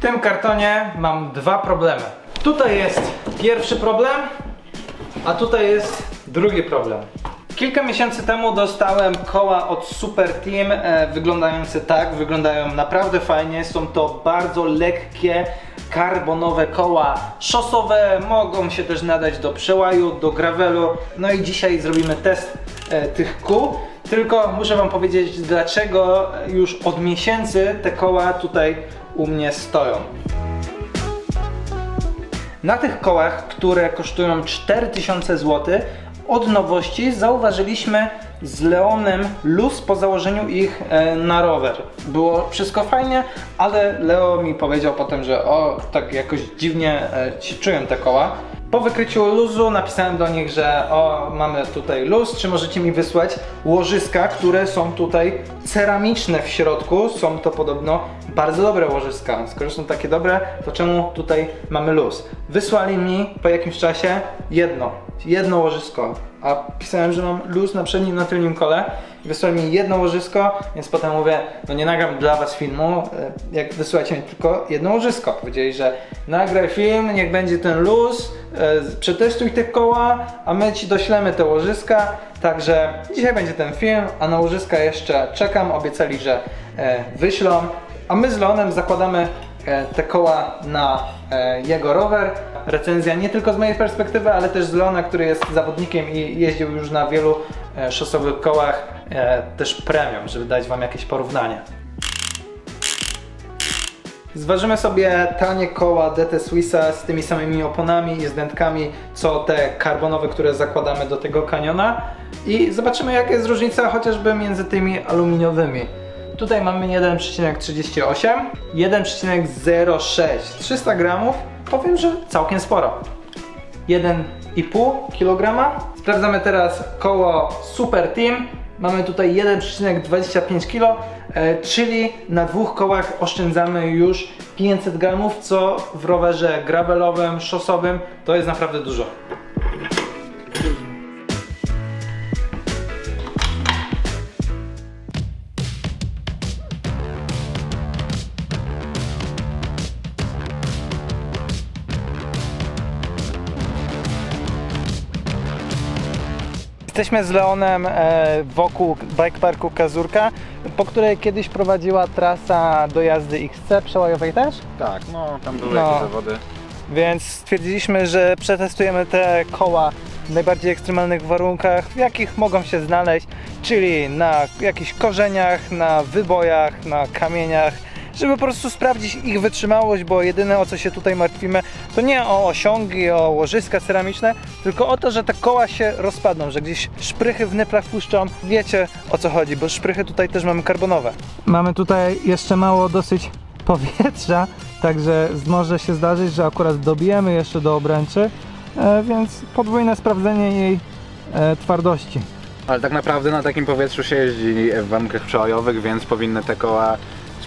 tym kartonie mam dwa problemy. Tutaj jest pierwszy problem, a tutaj jest drugi problem. Kilka miesięcy temu dostałem koła od Super Team, e, wyglądające tak, wyglądają naprawdę fajnie. Są to bardzo lekkie, karbonowe koła szosowe, mogą się też nadać do przełaju, do gravelu. No i dzisiaj zrobimy test e, tych kół. Tylko muszę Wam powiedzieć, dlaczego już od miesięcy te koła tutaj u mnie stoją. Na tych kołach, które kosztują 4000 zł, od nowości zauważyliśmy z Leonem luz po założeniu ich e, na rower. Było wszystko fajnie, ale Leo mi powiedział potem, że o, tak jakoś dziwnie e, się czują te koła. Po wykryciu luzu napisałem do nich, że o, mamy tutaj luz, czy możecie mi wysłać łożyska, które są tutaj ceramiczne w środku. Są to podobno bardzo dobre łożyska. Skoro są takie dobre, to czemu tutaj mamy luz? Wysłali mi po jakimś czasie jedno, jedno łożysko. A pisałem, że mam luz na przednim na tylnym kole. I wysłali mi jedno łożysko, więc potem mówię, no nie nagram dla was filmu, e, jak wysyłacie mi tylko jedno łożysko. Powiedzieli, że nagraj film, niech będzie ten luz, e, przetestuj te koła, a my ci doślemy te łożyska. Także dzisiaj będzie ten film, a na łożyska jeszcze czekam. Obiecali, że e, wyślą. A my z Leonem zakładamy te koła na e, jego rower. Recenzja nie tylko z mojej perspektywy, ale też z Leona, który jest zawodnikiem i jeździł już na wielu e, szosowych kołach, e, też premium, żeby dać Wam jakieś porównanie. Zważymy sobie tanie koła DT Swissa z tymi samymi oponami i z dętkami, co te karbonowe, które zakładamy do tego kaniona i zobaczymy jaka jest różnica chociażby między tymi aluminiowymi. Tutaj mamy 1,38, 1,06, 300 gramów. Powiem, że całkiem sporo. 1,5 kg. Sprawdzamy teraz koło Super Team. Mamy tutaj 1,25 kg, e, czyli na dwóch kołach oszczędzamy już 500 gramów, co w rowerze gravelowym, szosowym to jest naprawdę dużo. Jesteśmy z Leonem e, wokół bike parku Kazurka, po której kiedyś prowadziła trasa do jazdy XC przełajowej też. Tak, no tam były No. jakieś zawody. Więc stwierdziliśmy, że przetestujemy te koła w najbardziej ekstremalnych warunkach, w jakich mogą się znaleźć, czyli na jakichś korzeniach, na wybojach, na kamieniach, żeby po prostu sprawdzić ich wytrzymałość, bo jedyne o co się tutaj martwimy, to nie o osiągi, o łożyska ceramiczne, tylko o to, że te koła się rozpadną, że gdzieś szprychy w nyplach puszczą. Wiecie o co chodzi, bo szprychy tutaj też mamy karbonowe. Mamy tutaj jeszcze mało dosyć powietrza, także może się zdarzyć, że akurat dobijemy jeszcze do obręczy, e, więc podwójne sprawdzenie jej e, twardości. Ale tak naprawdę na takim powietrzu się jeździ w warunkach przełajowych, więc powinny te koła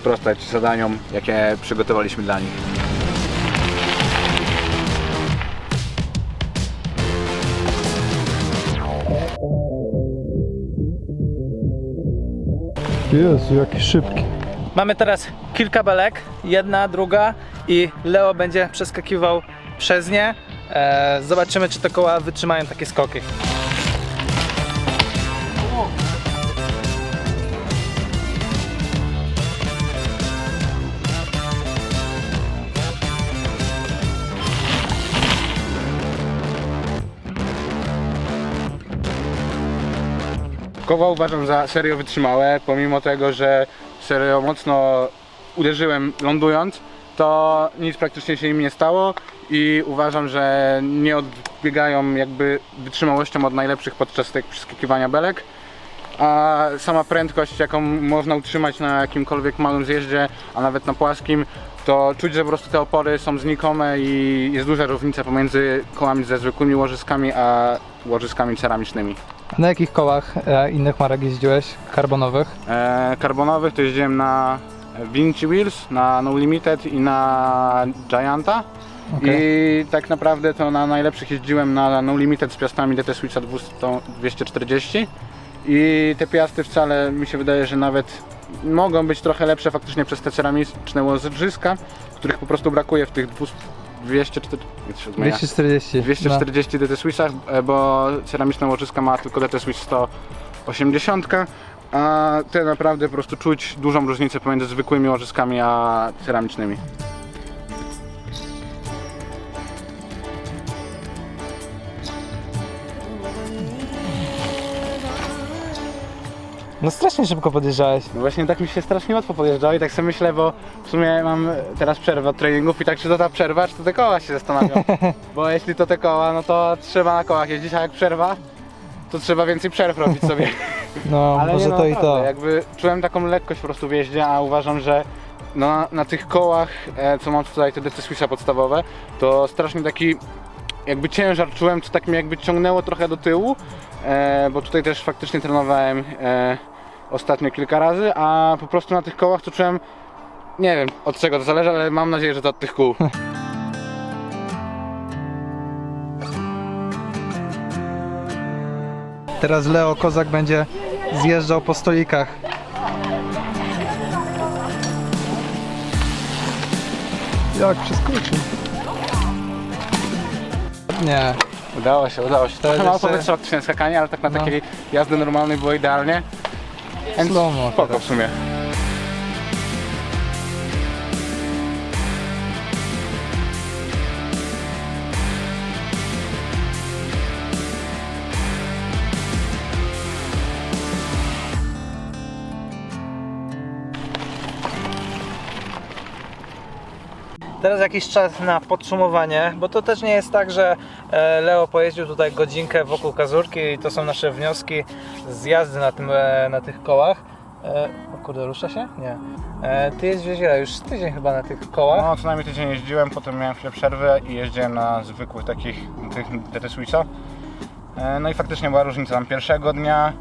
sprostać zadaniom, jakie przygotowaliśmy dla nich. Jezu, jaki szybki. Mamy teraz kilka belek, jedna, druga i Leo będzie przeskakiwał przez nie. E, zobaczymy, czy te koła wytrzymają takie skoki. Koła uważam za serio wytrzymałe, pomimo tego, że serio mocno uderzyłem lądując, to nic praktycznie się im nie stało i uważam, że nie odbiegają jakby wytrzymałością od najlepszych podczas tego przeskakiwania belek. A sama prędkość, jaką można utrzymać na jakimkolwiek małym zjeździe, a nawet na płaskim, to czuć, że po prostu te opory są znikome i jest duża różnica pomiędzy kołami ze zwykłymi łożyskami, a łożyskami ceramicznymi. Na jakich kołach e, innych marek jeździłeś? Karbonowych? E, karbonowych to jeździłem na Vinci Wheels, na No Limited i na Gianta. Okej. I tak naprawdę to na najlepszych jeździłem na No Limited z piastami DT Switcha 200 240 i te piasty wcale mi się wydaje, że nawet mogą być trochę lepsze faktycznie przez te ceramiczne łożyska, których po prostu brakuje w tych 200, 240, 240. 240 DT Swissach, bo ceramiczna łożyska ma tylko DT Swiss 180, a te naprawdę po prostu czuć dużą różnicę pomiędzy zwykłymi łożyskami a ceramicznymi. No strasznie szybko podjeżdżałeś. No właśnie tak mi się strasznie łatwo podjeżdżało i tak sobie myślę, bo w sumie mam teraz przerwę od treningów i tak czy to ta przerwa, czy to te koła się zastanawiam. bo jeśli to te koła, no to trzeba na kołach jeździć, a jak przerwa, to trzeba więcej przerw robić sobie. No, Ale może nie, no, to i naprawdę, to. Jakby czułem taką lekkość po prostu w jeździe, a uważam, że no, na, na tych kołach, e, co mam tutaj te DC Swissa podstawowe, to strasznie taki jakby ciężar czułem, co tak mnie jakby ciągnęło trochę do tyłu, e, bo tutaj też faktycznie trenowałem e, ostatnio kilka razy, a po prostu na tych kołach to czułem, nie wiem od czego to zależy, ale mam nadzieję, że to od tych kół. Teraz Leo Kozak będzie zjeżdżał po stolikach. Jak przeskoczył? Nie. Udało się, udało się. Trochę jest mało jeszcze- powietrza skakanie, ale tak na No. takiej jazdy normalnej było idealnie. Więc Slow-mo spoko teraz. w sumie. Teraz jakiś czas na podsumowanie, bo to też nie jest tak, że e, Leo pojeździł tutaj godzinkę wokół kazurki i to są nasze wnioski z jazdy na, tym, e, na tych kołach. E, o kurde, rusza się? Nie. Ty jeździłeś ile? Już tydzień chyba na tych kołach. No, co najmniej tydzień jeździłem, potem miałem chwilę przerwy i jeździłem na zwykłych takich tych DT Switcha. No i faktycznie była różnica. Tam pierwszego dnia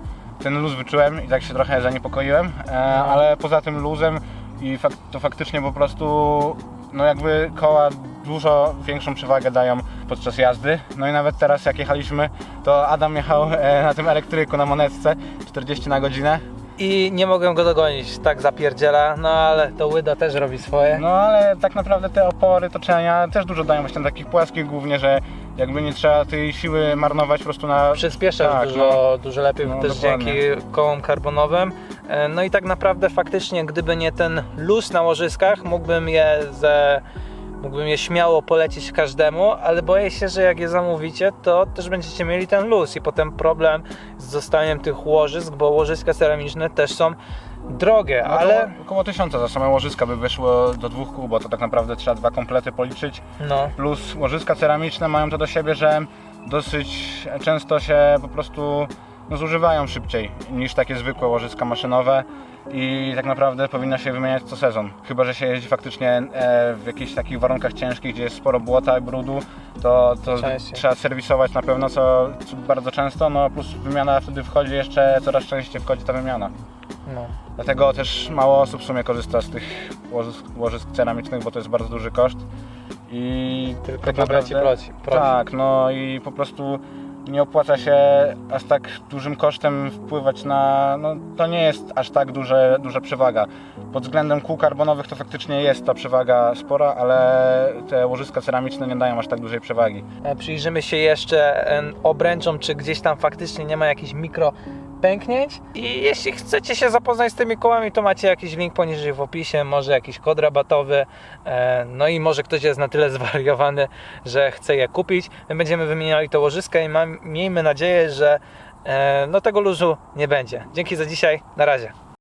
ten luz wyczułem i tak się trochę zaniepokoiłem, e, ale poza tym luzem i fak to faktycznie po prostu no jakby koła dużo większą przewagę dają podczas jazdy. No i nawet teraz jak jechaliśmy, to Adam jechał e, na tym elektryku na monetce 40 na godzinę. I nie mogę go dogonić, tak zapierdziela, no ale to Łyda też robi swoje. No ale tak naprawdę te opory toczenia też dużo dają właśnie takich płaskich głównie, że jakby nie trzeba tej siły marnować po prostu na... Przyspiesza Tak, dużo, dużo lepiej No, też dokładnie. dzięki kołom karbonowym. E, No i tak naprawdę faktycznie, gdyby nie ten luz na łożyskach, mógłbym je ze... Mógłbym je śmiało polecić każdemu, ale boję się, że jak je zamówicie, to też będziecie mieli ten luz i potem problem z dostaniem tych łożysk, bo łożyska ceramiczne też są drogie, No, ale około, około tysiąca za same łożyska by wyszło do dwóch kół, bo to tak naprawdę trzeba dwa komplety policzyć. no, Plus łożyska ceramiczne mają to do siebie, że dosyć często się po prostu no, zużywają szybciej niż takie zwykłe łożyska maszynowe i tak naprawdę powinno się wymieniać co sezon. Chyba, że się jeździ faktycznie e, w jakichś takich warunkach ciężkich, gdzie jest sporo błota i brudu, to, to Częściej. trzeba serwisować na pewno co, co bardzo często, no plus wymiana wtedy wchodzi jeszcze, coraz częściej wchodzi ta wymiana. no. Dlatego też mało osób w sumie korzysta z tych łożysk, łożysk ceramicznych, bo to jest bardzo duży koszt. I Tylko tak naprawdę- proci- proci. Tak, no i po prostu nie opłaca się aż tak dużym kosztem wpływać na. No, to nie jest aż tak duże, duża przewaga. Pod względem kół karbonowych to faktycznie jest ta przewaga spora, ale te łożyska ceramiczne nie dają aż tak dużej przewagi. E, Przyjrzymy się jeszcze em, obręczom, czy gdzieś tam faktycznie nie ma jakichś mikro I jeśli chcecie się zapoznać z tymi kołami, to macie jakiś link poniżej w opisie, może jakiś kod rabatowy. e, No i może ktoś jest na tyle zwariowany, że chce je kupić. My będziemy wymieniali to łożyska i mam, miejmy nadzieję, że e, no tego luzu nie będzie. Dzięki za dzisiaj, na razie.